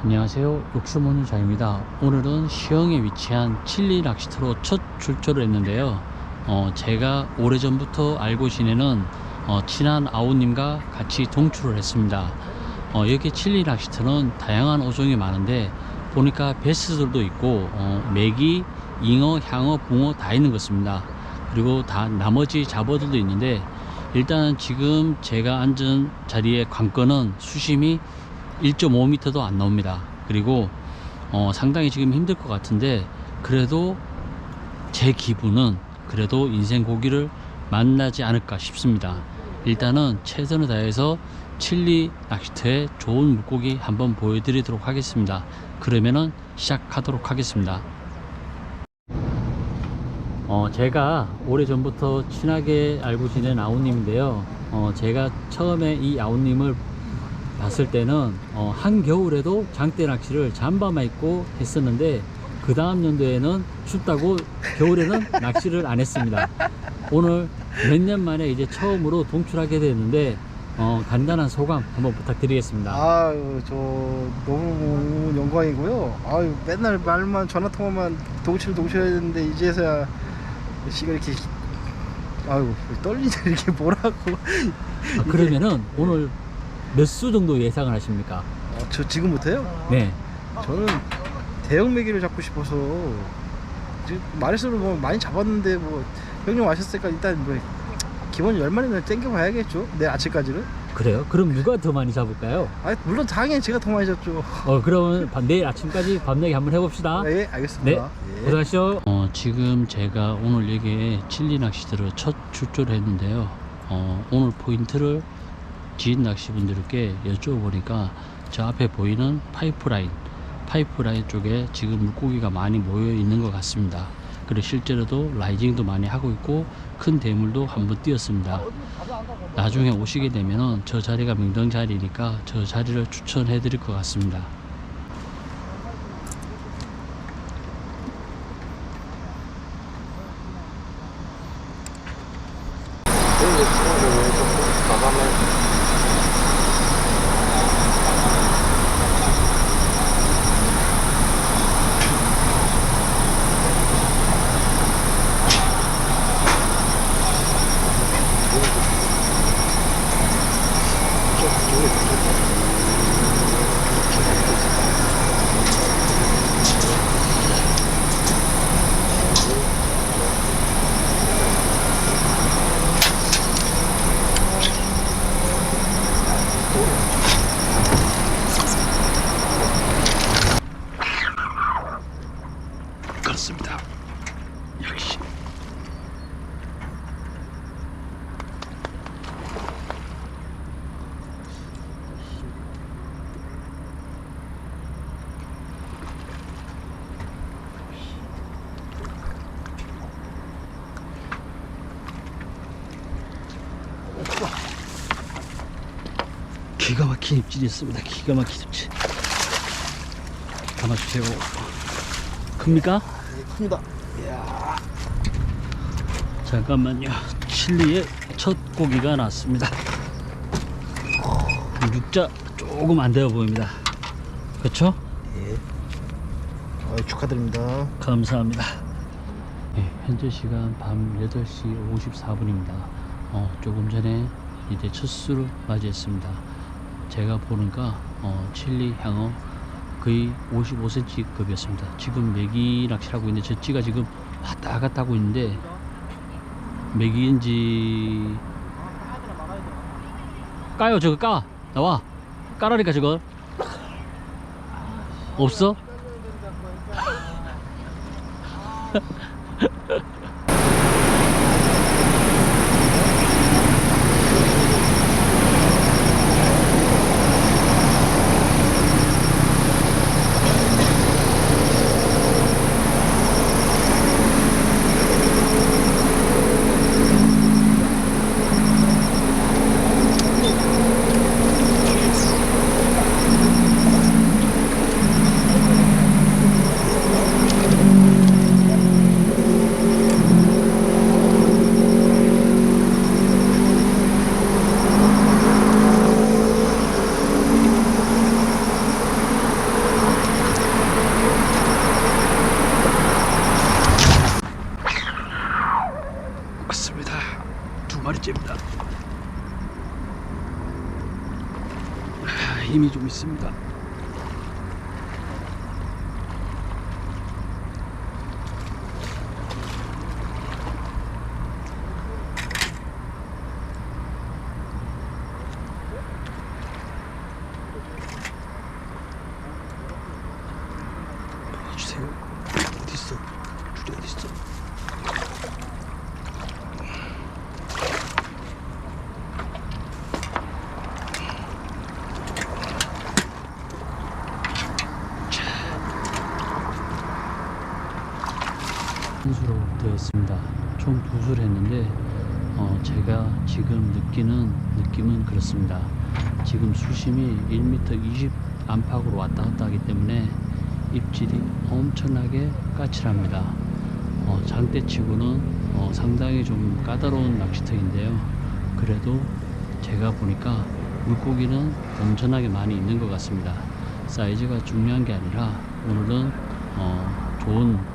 안녕하세요. 욕심원유자입니다. 오늘은 시흥에 위치한 칠리 낚시터로 첫 출조를 했는데요. 어, 제가 오래전부터 알고 지내는 어, 친한 아우님과 같이 동출을 했습니다. 어, 여기 칠리 낚시터는 다양한 어종이 많은데 보니까 베스들도 있고 어, 메기, 잉어, 향어, 붕어 다 있는 것 같습니다. 그리고 다 나머지 잡어들도 있는데 일단 지금 제가 앉은 자리의 관건은 수심이 1.5m도 안 나옵니다. 그리고 어, 상당히 지금 힘들 것 같은데 그래도 제 기분은 그래도 인생 고기를 만나지 않을까 싶습니다. 일단은 최선을 다해서 칠리 낚시터의 좋은 물고기 한번 보여드리도록 하겠습니다. 그러면은 시작하도록 하겠습니다. 어, 제가 오래전부터 친하게 알고 지낸 아우님인데요. 어, 제가 처음에 이 아우님을 봤을 때는 어, 한겨울에도 장대 낚시를 잠바만 입고 했었는데 그 다음 연도에는 춥다고 겨울에는 낚시를 안 했습니다. 오늘 몇 년 만에 이제 처음으로 동출하게 됐는데 어, 간단한 소감 한번 부탁드리겠습니다. 아유 저 너무 영광이고요. 아유 맨날 말만 전화 통화만 동칠 동칠 했는데 이제서야 시가 이렇게 아유 떨리네 이렇게 뭐라고. 아, 그러면은 오늘 몇 수 정도 예상을 하십니까? 어, 저 지금부터요? 네. 저는 대형 메기를 잡고 싶어서 지금 말수로 뭐 많이 잡았는데 뭐 형님 와셨으니까 일단 뭐 기본 열 마리는 땡겨봐야겠죠. 내일 아침까지는. 그래요? 그럼 누가 더 많이 잡을까요? 아 물론 당연히 제가 더 많이 잡죠. 어, 그러면 밤- 내일 아침까지 밤내기 한번 해봅시다. 예 알겠습니다. 네. 예. 고생하시죠. 어, 지금 제가 오늘 여기에 칠리 낚시들을 첫 출조를 했는데요. 어, 오늘 포인트를 지인 낚시분들께 여쭤보니까 저 앞에 보이는 파이프라인, 파이프라인 쪽에 지금 물고기가 많이 모여 있는 것 같습니다. 그리고 실제로도 라이징도 많이 하고 있고 큰 대물도 한번 띄었습니다. 나중에 오시게 되면은 저 자리가 명당 자리니까 저 자리를 추천해 드릴 것 같습니다. 그렇습니다. 역시. 기가 막힌 입질이었습니다. 기가 막힌 입질. 담아주세요. 큽니까? 예, 큽니다. 이야. 잠깐만요. 칠리의 첫 고기가 나왔습니다. 육자 조금 안 되어 보입니다. 그렇죠? 예. 아유, 축하드립니다. 감사합니다. 네, 현재 시간 밤 8시 54분입니다. 어, 조금 전에 이제 첫 수를 맞이했습니다. 제가 보니까 어, 칠리 향어 거의 55cm 급이었습니다. 지금 메기 낚시를 하고 있는데 저 찌가 지금 왔다 갔다 하고 있는데 메기인지 까요 저거 까 나와 까라니까 저거 없어? 있습니다. 아, 힘이 좀 있습니다. 순수로 되어 있습니다. 총 두 수를 했는데 어, 제가 지금 느끼는 느낌은 그렇습니다. 지금 수심이 1m 20 안팎으로 왔다 갔다 하기 때문에 입질이 엄청나게 까칠합니다. 어, 장대치고는 어, 상당히 좀 까다로운 낚시터인데요. 그래도 제가 보니까 물고기는 엄청나게 많이 있는 것 같습니다. 사이즈가 중요한 게 아니라 오늘은 어, 좋은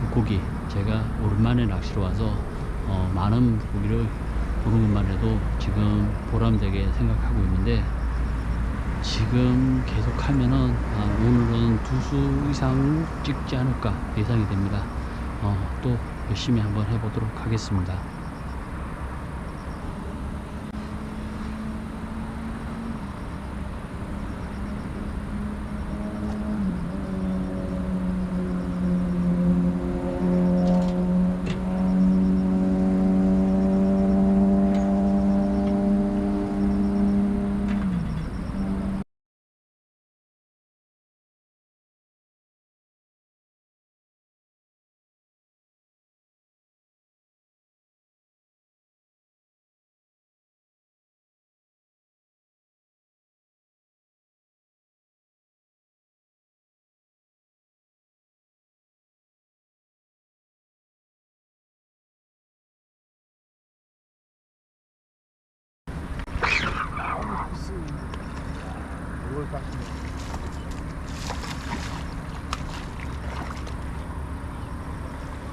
물고기 제가 오랜만에 낚시로 와서 어, 많은 물고기를 보는 것만 해도 지금 보람되게 생각하고 있는데 지금 계속 하면은 아, 오늘은 두 수 이상 찍지 않을까 예상이 됩니다. 어, 또 열심히 한번 해보도록 하겠습니다.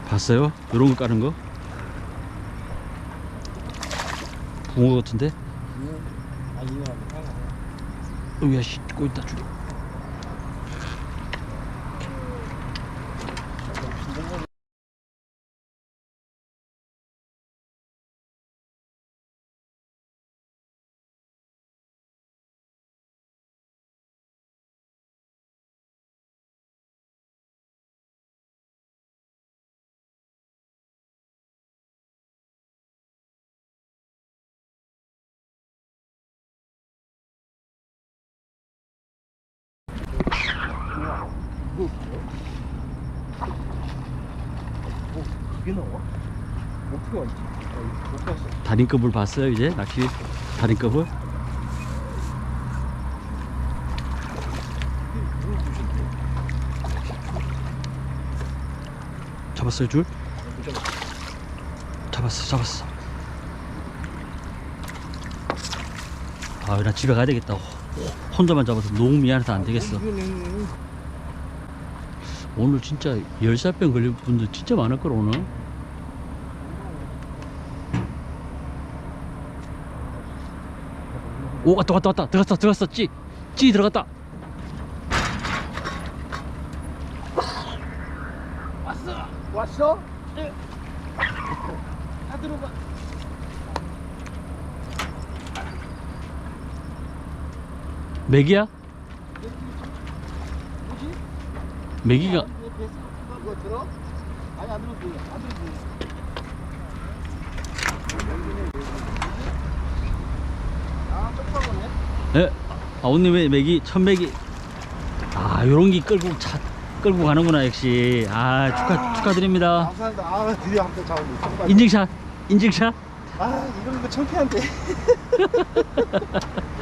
봤어요? 이런 거 까는 거? 붕어 같은데? 아 이거 어야 씨, 꼬있다 줄이. 다림급을 봤어요 이제 낚시 다림급을? 이게 뭘 보셨대? 잡았어요 줄? 못 잡았어. 잡았어 아나 집에 가야 되겠다 혼자만 잡아서 너무 미안해서 안 되겠어 오늘 진짜 열사병 걸린 분들 진짜 많을 걸 오늘 오 왔다 왔다 왔다 들어갔어 들어갔어 찌! 찌 들어갔다 왔어. 왔어? 네. 다 들어가. 맥이야? 뭐지? 똑바로네. 예? 아우님의 맥이 첫 맥이 아 요런 게 끌고 차 끌고 가는구나 역시 아 축하 축하드립니다 감사합니다. 아, 드디어 한번 잡았네. 정말. 인증샷 인증샷 아, 이런 거 창피한데.